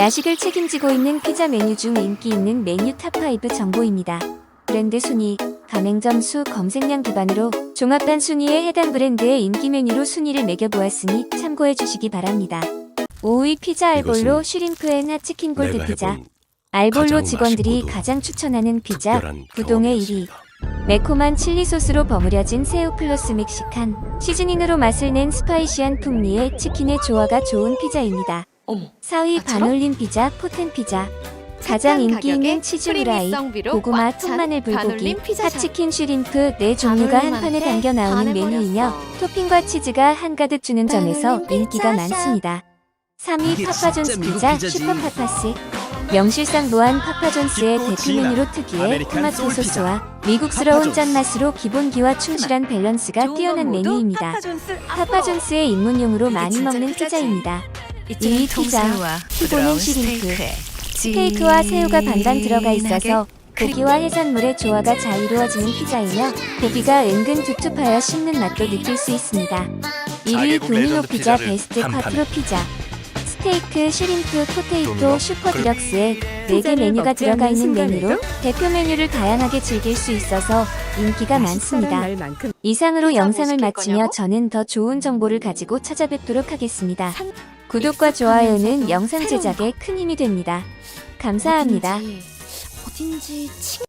야식을 책임지고 있는 피자 메뉴 중 인기 있는 메뉴 탑5 정보입니다. 브랜드 순위, 가맹점 수 검색량 기반으로 종합단 순위에 해당 브랜드의 인기 메뉴로 순위를 매겨보았으니 참고해 주시기 바랍니다. 5위 피자 알볼로 슈림프 앤 핫치킨 골드 내가 피자 해본 알볼로 가장 직원들이 맛있고도 가장 추천하는 피자 특별한 부동의 1위 경험이었습니다. 매콤한 칠리 소스로 버무려진 새우 플러스 멕시칸 시즈닝으로 맛을 낸 스파이시한 풍미의 치킨의 조화가 좋은 피자입니다. 어머. 4위 나처럼? 반올림 피자 포텐 피자 가장 인기 있는 치즈 후라이 고구마 통마늘 불고기. 핫치킨 슈림프 네 종류가 한 판에 담겨 나오는 메뉴이며. 토핑과 치즈가 한가득 주는 점에서 인기가. 많습니다. 3위 이게 파파존스 피자 피자지. 슈퍼 파파스 명실상 무한 파파존스의 대표 메뉴로 특유의 토마토. 소스와 미국스러운. 짠맛으로 기본기와 충실한 밸런스가 뛰어난 메뉴입니다. 파파존스의 입문용으로 많이 먹는 피자입니다. 2위 피자, 피고는 시림프, 스테이크와 새우가 반반 들어가 있어서 고기와 해산물의 조화가 잘 이루어지는 피자이며 고기가 은근 툭툭하여 씹는 맛도 느낄 수 있습니다. 1위 자개국 도미노 피자 베스트. 콰트로 피자 스테이크, 슈림프, 포테이토? 슈퍼 그- 디럭스에 4개 피자를 메뉴가 들어가 있는 메뉴로 대표 메뉴를 다양하게 즐길 수 있어서 인기가 많습니다. 이상으로 영상을 마치며? 저는 더 좋은 정보를 가지고 찾아뵙도록 하겠습니다. 구독과 좋아요는 영상 제작에 큰 힘이 됩니다. 감사합니다. 어딘지 친